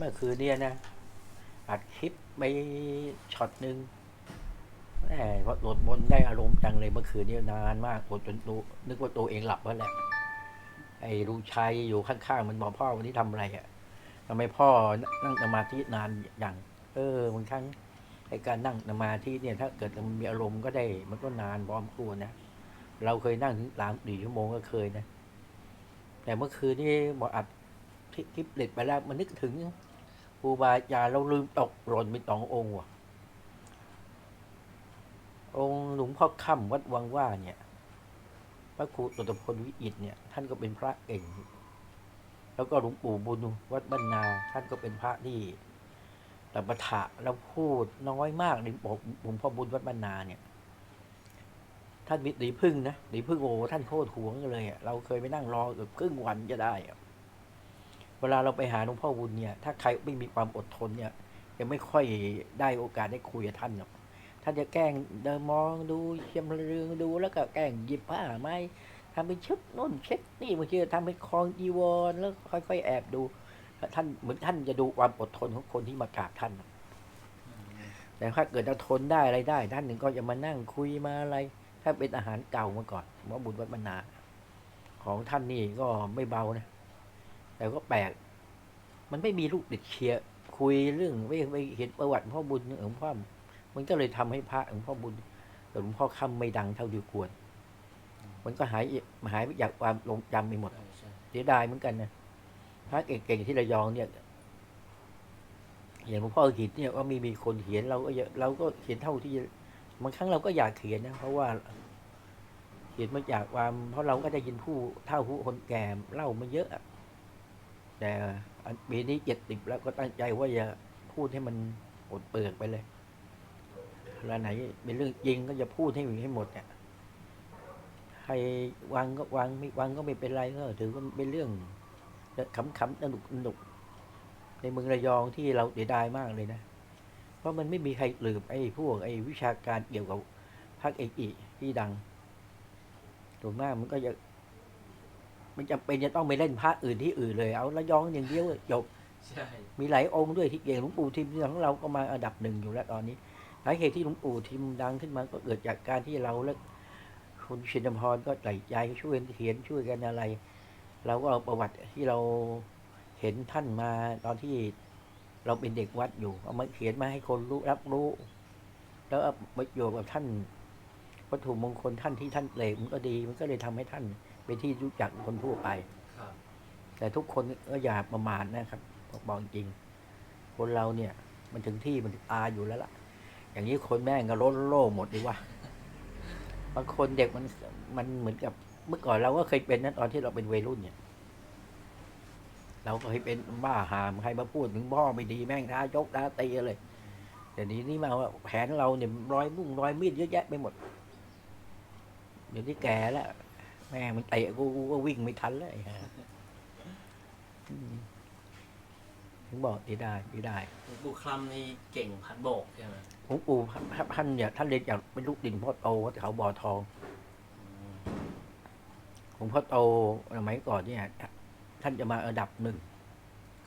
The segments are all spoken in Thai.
เมื่อคืนเนี่ยนะ อัดคลิปไปช็อตหนึ่งแหมพอโหลดมนได้อารมณ์จังเลยเมื่อคืนเนี่ยนานมากโหลดจนตัวนึกว่าตัวเองหลับแล้วแหละ ไอ้ลูกชายอยู่ข้างๆมันบอกพ่อวันนี้ทำอะไรอะ่ะทำไมพ่อนั่งสมาธินานอย่าง เออบางครั้งไอ้การนั่งสมาธิเนี่ย ถ้าเกิดมันมีอารมณ์ก็ได้ มันก็นานพร้อมครวรนะเราเคยนั่งถึงสามสี่ชั่วโมงก็เคยนะ แต่เมื่อคืนนี่บอกอัดคลิปคลิปเด็ดไปแล้วมันนึกถึง ครูบาอาจารย์เราลืมตกหล่นไปสององค์ว่ะ องค์หลวงพ่อค่ำวัดวังว่าเนี่ย พระครูตตพลวิอิตเนี่ย ท่านก็เป็นพระเก่ง แล้วก็หลวงปู่บุญวัดบ้านา ท่านก็เป็นพระที่แต่ปะทะแล้วพูดน้อยมากในบอกหลวงพ่อบุญวัดบ้านาเนี่ย ท่านมีตีพึ่งนะตีพึ่งโอ้ท่านโคตรหวงเลยเราเคยไปนั่งรอเกือบครึ่งวันจะได้อะ เวลาเราไปหาหลวงพ่อบุญเนี่ย ถ้าใครไม่มีความอดทนเนี่ยยังไม่ค่อยได้โอกาสได้คุยกับท่านหรอกท่านจะแกล้งเดินมองดูเชียมเรืองดูแล้วก็แกล้งหยิบผ้าไม้ทำเป็นชุดนู่นเช็ดนี่บางทีทำเป็นคลองจีวรแล้วค่อยๆแอบดูท่านเหมือนท่านจะดูความอดทนของคนที่มากราบท่านแต่ถ้าเกิดเราทนได้อะไรได้ ท่านหนึ่งก็จะมานั่งคุยมาอะไร ถ้าเป็นอาหารเก่ามาก่อนหมอบุญวัดบรรณาของท่านนี่ก็ไม่เบานะ แต่ก็แปลก มันไม่มีลูกติดเชียร์คุยเรื่องไม่ไม่เห็นประวัติหลวงพ่อบุญหลวงพ่อมันก็เลยทำให้พระหลวงพ่อบุญกับหลวงพ่อคำไม่ดังเท่าที่ควร มันก็หายหายไปจากความลงจำไปหมดใช่ใช่เสียดายเหมือนกันนะพระเก่งๆที่ระยองเนี่ยอย่างหลวงพ่อหินเนี่ยก็มีมีคนเขียนเราก็อย่าเราก็เขียนเท่าที่บางครั้งเราก็อยากเขียนนะเพราะว่าเขียนมาจากความเพราะเราก็ได้ยินผู้เท่าผู้คนแก่เล่ามาเยอะอะ แต่ปีนี้เจ็ดสิบแล้วก็ตั้งใจว่าจะพูดให้มันหมดเปลือกไปเลยแล้วไหนเป็นเรื่องจริงก็จะพูดให้ให้หมดเนี่ยใครวางก็วางไม่วางก็ไม่เป็นไรก็ถือว่าเป็นเรื่องขำๆสนุกสนุก ในเมืองระยองที่เราเสียดายมากเลยนะ เพราะมันไม่มีใครลืมไอ้พวกไอ้วิชาการเกี่ยวกับภาคเอกอีที่ดังถูกมากมันก็จะ มันจำเป็นจะต้องไปเล่นพระอื่นที่อื่นเลยเอาระยองอย่างเดียวจบ ใช่มีหลายองค์ด้วยที่เก่งหลวงปู่ทิมของเราก็มาอันดับหนึ่งอยู่แล้วตอนนี้สาเหตุที่หลวงปู่ทิมดังขึ้นมาก็เกิดจากการที่เราและคุณชินพรก็ใส่ใจช่วยเขียนช่วยกันอะไร เราก็เอาประวัติที่เราเห็นท่านมาตอนที่เราเป็นเด็กวัดอยู่ เอามาเขียนมาให้คนรู้รับรู้ แล้วเอาประโยชน์กับท่านวัตถุมงคลท่านที่ท่านเปลกมันก็ดี มันก็เลยทำให้ท่าน เป็นที่รู้จักคนทั่วไป ครับแต่ทุกคนก็อย่าประมาทนะครับบอกจริง คนเราเนี่ย มันถึงที่มันถึงตายอยู่แล้วล่ะ อย่างนี้คนแม่งก็ล้นโล่หมดดีว่าบางคนเด็กมันมันเหมือนกับเมื่อก่อนเราก็เคยเป็นนะตอนที่เราเป็นวัยรุ่นเนี่ย เราก็เคยเป็นบ้าหามใครมาพูดถึงพ่อไม่ดีแม่งท้ายกท้าตีเลย แต่นี้นี่มาว่าแผนเราเนี่ยรอยมุ่งรอยมีดเยอะแยะไปหมดเดี๋ยวนี้แก่แล้ว แม่งมันเตะกูกูก็วิ่งไม่ทันแล้วไอ้ห่าอืมถึงบอกดีได้ดีได้หลวงปู่คลำนี่เก่งพัดโบกใช่ไหมหลวงปู่ท่านเนี่ยท่านเรียนจากเป็นลูกดินพ่อโตวัดเขาบ่อทองอืมหลวงพ่อโตสมัยก่อนเนี่ยท่านจะมาอันดับหนึ่ง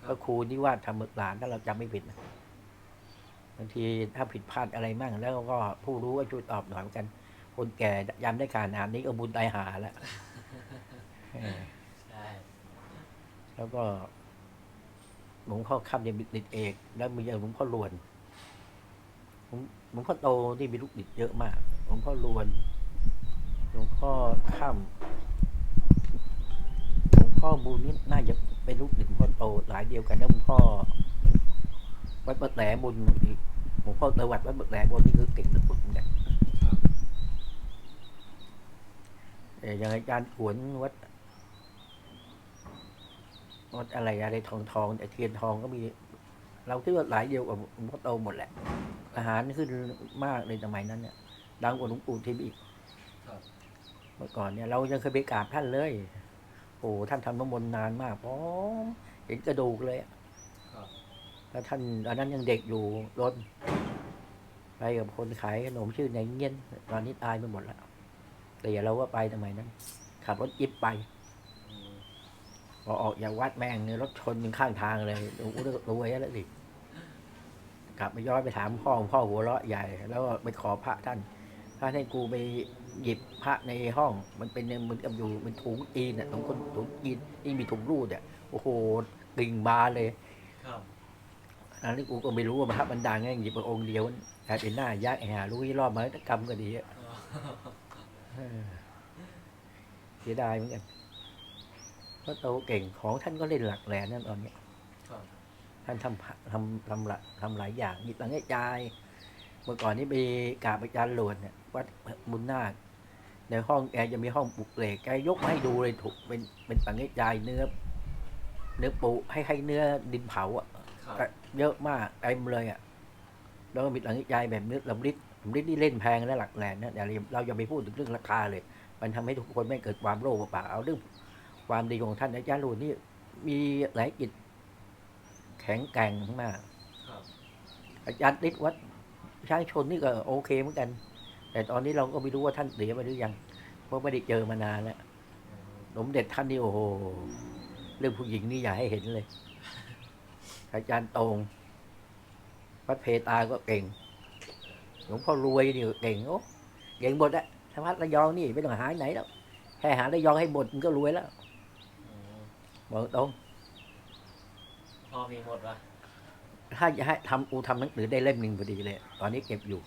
คก็รับครูนิวาสธรรมศาสตร์ถ้าเราจำไม่ผิดนะบางทีถ้าผิดพลาดอะไรมั่งแล้วก็ผู้รู้ก็ช่วยตอบหน่อยเหมือนกัน คนแก่ยำได้การนานนี้ก็บุญตายหาแล้วเออใช่แล้วก็หลวงพ่อค่ำยังมีติดเอก แล้วมีอย่างหลวงพ่อรวนหลวงหลวงพ่อโตที่มีลูกติดเยอะมากหลวงพ่อรวนหลวงพ่อค่ำหลวงพ่อบูญนี่น่าจะเป็นลูกติดหลวงพ่อโตหลายเดียวกันแล้วหลวงพ่อวัดบัดแหลบุญอีกหลวงพ่อตวัดวัดบัดแหลบุญนี่คือเก่งสุดๆเหมือนกัน ครับ แต่ อย่างอาจารย์ขวนวัดวัดอะไรอะไรทองทองแต่เทียนทองก็มี เราคิดว่าหลายเดียวกับหลวงพ่อโตหมดแหละอาหารขึ้นมากในสมัยนั้นเนี่ยดังกว่าหลวงปู่ทิมอีกครับเมื่อก่อนเนี่ย เรายังเคยไปกราบท่านเลยโอ้โหท่านทำน้ำมนต์นานมากพร้อมเห็นกระดูกเลยอะครับแล้วท่านตอนนั้นยังเด็กอยู่รถไปกับคนขายขนมชื่อนายเงี้ยนตอนนี้ตายไปหมดแล้ว แต่อย่าเราก็ไปสมัยนั้นขับรถจิบไปพอออกจากวัดแม่งเนี่ยรถชนข้างทางเลยโอ้รวยแล้วสิกลับไปย้อนไปถามพ่อพ่อหัวเราะใหญ่ แล้วก็ไปขอพระท่านท่านให้กูไปหยิบพระในห้อง มันเป็นเหมือนกับอยู่เป็นถุงจีนอะของคนถุงจีนที่มีถุงรูดอะโอ้โหกิ่งบานเลยครับอันนี้กูก็ไม่รู้ว่าพระมันดังไงหยิบมาองค์เดียวกลายเป็นหน้ายักษ์แห่รู้ยี่รอบมาตกรรมก็ดีอะ เออเสียดายเหมือนกันเพราะโตเก่งของท่านก็เล่นหลักแหลนนั่นตอนเนี้ยครับท่านทำทำทำหลักทำหลายอย่างหยิบหลังให้จายเมื่อก่อนนี้ไปกราบอาจารย์หลวนเนี่ยวัดบุญนาคในห้องแกจะมีห้องปลุกเหล็กแกยกมาให้ดูเลยถูกเป็นเป็นตังให้จายเนื้อ เนื้อปูให้ให้เนื้อดินเผาอะครับเยอะมากเต็มเลยอะแล้วก็มีหลังใจแบบนี้ลำริด ลำริดนี่เล่นแพงและหลักแหลนนะเดี๋ยวเราอย่าไปพูดถึงเรื่องราคาเลย มันทำให้ทุกคนไม่เกิดความโลภเปล่าเอาเรื่องความดีของท่านอาจารย์รูนนี่มีหลายกิจแข็งแกร่งมากครับอาจารย์ฤทธิ์วัดช้างชนนี่ก็โอเคเหมือนกัน แต่ตอนนี้เราก็ไม่รู้ว่าท่านเสียไปหรือยัง เพราะไม่ได้เจอมานานแล้วอืมสมเด็จท่านนี่โอ้โห เรื่องผู้หญิงนี่อย่าให้เห็นเลย อาจารย์ตรงวัดเพตาก็เก่ง หลวงพ่อรวยนี่ก็เก่งโอ้เก่งหมดอะธรรมะระยองนี่ไม่ต้องหาไหนแล้วแค่หาระยองให้หมดมันก็รวยแล้วอืมบอกตรงพ่อมีหมดปะถ้าจะให้ทำอูทำหนังสือได้เล่มหนึ่งพอดีเลย ตอนนี้เก็บอยู่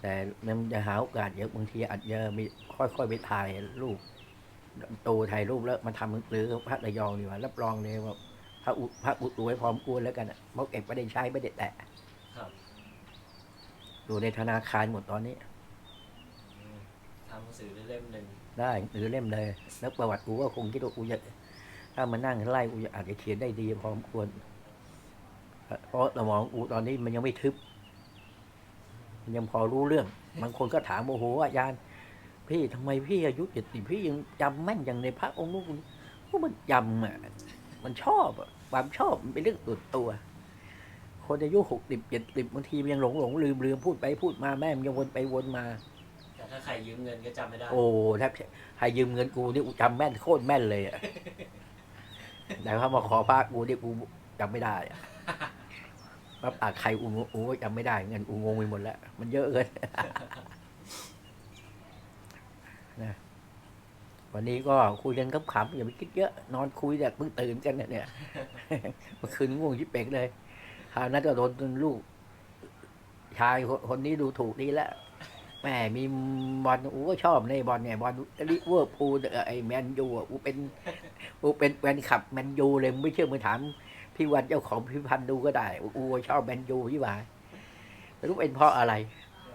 แต่มันจะหาโอกาสเยอะบางทีอาจจะมีค่อยๆไปถ่ายรูปตูถ่ายรูปแล้วมาทำหนังสือพระระยองดีกว่ารับรองเลยว่าพระอุพระอุรวยพร้อมกวนแล้วกันอะเพราะเก็บไม่ได้ใช้ไม่ได้แตะครับ อยู่ในธนาคารหมดตอนนี้อืมทำหนังสือเล่มหนึ่งได้หรือเล่มเลย แล้วประวัติกูก็คงคิดว่ากูจะถ้ามานั่งไล่กูจะอาจจะเขียนได้ดีพอสมควรเพราะสมองกูตอนนี้มันยังไม่ทึบ มันยังพอรู้เรื่อง บางคนก็ถามโอ้โหอาจารย์พี่ทำไมพี่อายุเจ็ดสิบพี่ยังจำแม่นอย่างในพระองค์นู้นก็มันจำอะมันชอบอะความชอบมันเป็นเรื่องตัวตัว คนอายุหกสิบเจ็ดสิบบางทีมันยังหลงหลงลืมลืมพูดไปพูดมาแม่มันยังวนไปวนมา แต่ถ้าใครยืมเงินก็จำไม่ได้ โอ้แทบให้ยืมเงินกูนี่กูจำแม่นโคตรแม่นเลยอะแต่เขามาขอพระกูนี่กูจำไม่ได้อะว่าปากใครอูอูก็จำไม่ได้เงินกูงงไปหมดแล้ว มันเยอะเกินนะวันนี้ก็คุยกันขำๆอย่าไปคิดเยอะ นอนคุยแต่เพิ่งตื่นกันเนี่ยเนี่ยเมื่อคืนง่วงชิบเป่งเลย คราวนั้นก็โดนลูก ชายคนคนนี้ดูถูกดีแล้วแหม่มีบอลอูก็ชอบในบอลไงบอลลิเวอร์พูลเอ่อไอแมนยูอะอูเป็นอูเป็นแฟนคลับแมนยูเลยไม่เชื่อมือถาม พี่วันเจ้าของพิพิธภัณฑ์ดูก็ได้อูชอบแมนยูที่ว่าไม่รู้เป็นเพราะอะไร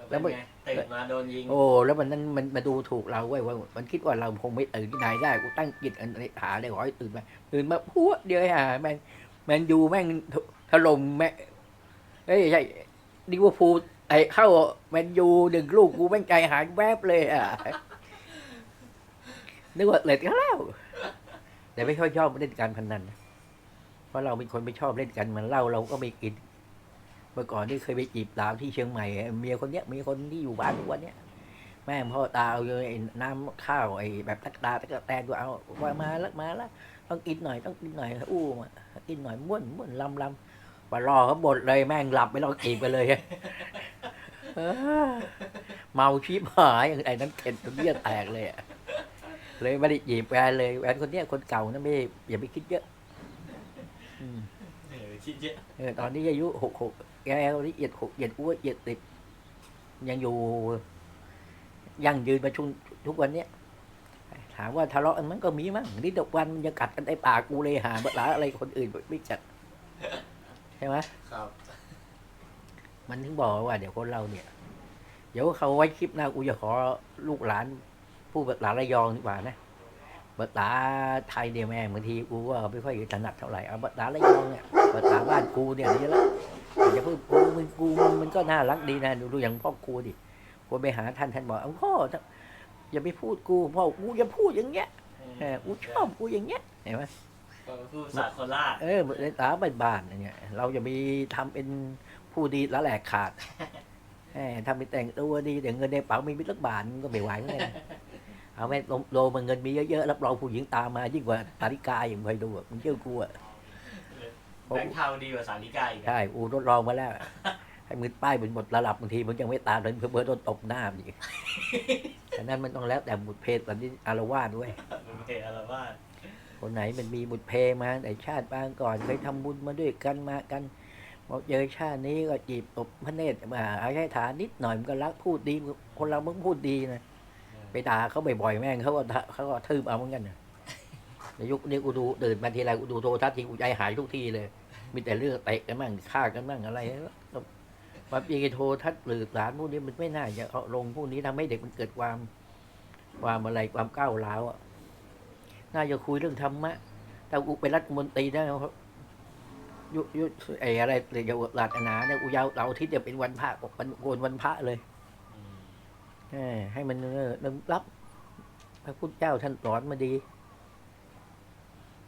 แล้วมันเป็นไงตื่นมาโดนยิงโอ้แล้วมันนั้นมันมาดูถูกเราเว้ยว่ามันคิดว่าเราคงไม่ตื่นที่ไหนได้กูตั้งจิตอันนี้หาเลยขอให้ตื่นมาตื่นมาพัวเดียวหาแมนแมนยูแม่งถล่มแม่เอ้ยใช่ลิเวอร์พูลไอ้เข้าแมนยูหนึ่งลูกกูแม่งใจหายแวบเลยอะนึกว่าเล็ดกันแล้วแต่ไม่ค่อยชอบเล่นการพนันนะเพราะเราเป็นคนไม่ชอบเล่นกันเหมันเล้าเราก็ไม่กิน เมื่อก่อนที่เคยไปจีบสาวที่เชียงใหม่เมียคนเนี้ยมีคนที่อยู่บ้านทุกวันเนี้ยแม่พ่อตาเอาไอ้น้ำข้าวไอ้แบบตักตาตะกแตนก็เอาว่ามาแล้วมาแล้ว ต้องกินหน่อยต้องกินหน่อยอู้มากินหน่อยม้วนม้วนลำลำว่ารอเขาบดเลยแม่งหลับไม่รอจีบไปเลยเออเมาชีพหายไอ้นั้นเข็ดจนเลือดแตกเลยอะเลยไม่ได้จีบแฟนเลยแฟนคนเนี้ยคนเก่านะไม่อย่าไปคิดเยอะอืมเออคิดเยอะเออตอนนี้อายุหกหกแกละเอียดหกเอียดอ้วนเอียดติดยังอยู่ ยังยืนมาชุนทุกวันเนี้ย ถามว่าทะเลาะกันมันก็มีมั้งนี่ดอกวันมันจะกัดกันในปากกูเลยหาเบลาอะไรคนอื่นไม่จัดใช่ไหมครับ มันถึงบอกว่า เดี๋ยวคนเราเนี่ย เดี๋ยวเขาไว้คลิปหน้ากูจะขอลูกหลานผู้เบิกหลานระยองดีกว่านะเบิกหลาไทยเนี่ยแม่งบางทีกูว่าไม่ค่อยถนัดเท่าไหร่เอาเบิกหลาระยองเนี่ยเบิกหลาบ้านกูเนี่ยดีแล้วอย่าเพิ่งกูมันกูมันมันก็น่ารักดีนะดูดูอย่างพ่อกูดิคนไปหาท่านท่านบอกเอาพ่อ อย่าไปพูดกูพ่อกูจะพูดอย่างเงี้ยเออกูชอบกูอย่างเงี้ยเห็นไหมก็พูดภาษาโคราชเออในตาบ้านๆเนี่ยเราจะมีทำเป็นผู้ดีละแหลกขาดเออทำเป็นแต่งตัวดีแต่เงินในกระเป๋าไม่มีสักบาทมันก็ไม่ไหวเหมือนกันเอาแม่โลโลมันเงินมีเยอะๆรับรองผู้หญิงตามมายิ่งกว่านาฬิกาอย่างเคยดูอะมึงเชื่อกูอะแบงค์เทาดีกว่าสาริกาอีกนะใช่อูทดลองมาแล้ว ให้มือป้ายเป็นหมดระดับบางทีมันยังไม่ตามเลยเพื่อๆโดนตบหน้ามันอีก ฉะนั้นมันต้องแล้วแต่บุตรเพศตอนนี้อารวาสด้วยมันเพลอะไรบ้างคนไหนมันมีบุตรเพมาแต่ชาติปางก่อนเคยทำบุญมาด้วยกันมากันพอเจอชาตินี้ก็จีบตบพระเนตรมาเอาใช้ฐานนิดหน่อยมันก็รักพูดดี คนเรามันพูดดีนะไปด่าเขาบ่อยๆแม่งเขาก็ด่าเขาก็ทืบเอาเหมือนกันนะในยุคนี้กูดูตื่นมาทีไรกูดูโทรทัศน์ทีกูใจหายทุกทีเลย มีแต่เรื่องเตะกันบ้างฆ่ากันบ้างอะไร มาปีโทรทัศน์หรือสารพวกนี้มันไม่น่าจะเอาลงพวกนี้ทำให้เด็กมันเกิดความความอะไรความก้าวร้าวอะน่าจะคุยเรื่องธรรมะแต่กูเป็นรัฐมนตรีได้ยุยุไออะไรเกี่ยวกับศาสนาเนี่ยกูยาวเราที่จะเป็นวันพระวันโกนวันพระเลยอืมเออให้มันเออนึกรับพระพุทธเจ้าท่านสอนมาดี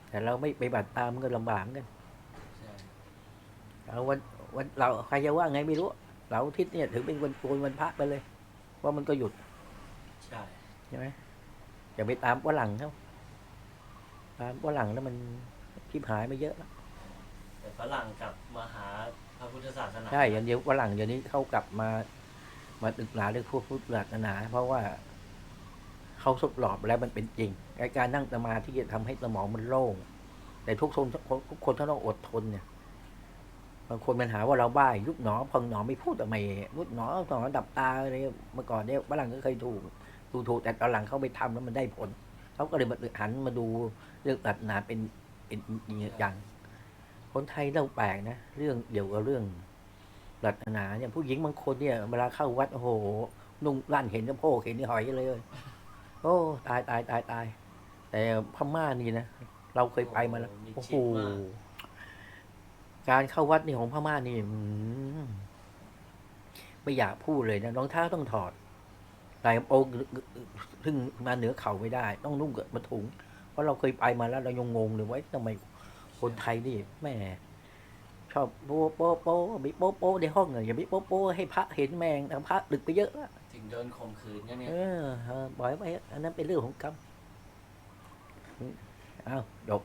แต่เราไม่ไปบัติตามมันก็ลำบากเหมือนกันใช่เอาวัน วันเราใครจะว่าไงไม่รู้เราทิศเนี่ยถือเป็นวันโกนวันพระไปเลยเพราะมันก็หยุด ใช่ใช่ไหมอย่าไปตามฝรั่งเขาตามฝรั่งแล้วมันทิพหายมาเยอะแล้วแต่ฝรั่งกลับมาหาพระพุทธศาสนาใช่อย่างเดียวฝรั่งเดี๋ยวนี้เขากลับมามาตึกหนาเรื่องพวกพุทธศาสนา เพราะว่าเขาทดสอบแล้วมันเป็นจริงไอ้การนั่งสมาธิจะทำให้สมองมันโล่งแต่ทุกคนทุกคนต้องอดทนเนี่ย บางคนมันหาว่าเราบ้ายุบหนอพังหนอไม่พูดทำไมยุบหนอหนอดับตาอะไรเมื่อก่อนเนี่ยฝรั่งก็เคยถูกดูถูกแต่ตอนหลังเขาไปทำแล้วมันได้ผลเขาก็เลยมาหันมาดูเรื่องศาสนาเป็นเป็นจริงจังคนไทยเราแปลกนะเรื่องเกี่ยวกับเรื่องศาสนาเนี่ยผู้หญิงบางคนเนี่ยเวลาเข้าวัดโอ้โหนุ่งลั่นเห็นกระโพกเห็นนี่หอยเลยโอ้ตายตายตายตายแต่พม่านี่นะเราเคยไปมาแล้วมีโอ้โหชิดมา กการเข้าวัดนี่ของพม่านี่อืมไม่อยากพูดเลยนะรองเท้าต้องถอดแต่โองซึ่งมาเหนือเข่าไม่ได้ ต้องนุ่งเกิดมาถุง เพราะเราเคยไปมาแล้วเรายังงงเลยว่าทำไมคนไทยนี่แม่ชอบโป๊ะโป๊ะโป๊ะมีโป๊ะโป๊ะในห้องเลยอย่ามีโป๊ะโป๊ะให้พระเห็นแมงแต่พระดึกไปเยอะแล้วถึงโดนข่มขืนกันเนี่ยเออเออปล่อยไปอันนั้นเป็นเรื่องของกรรมอ้าวจบ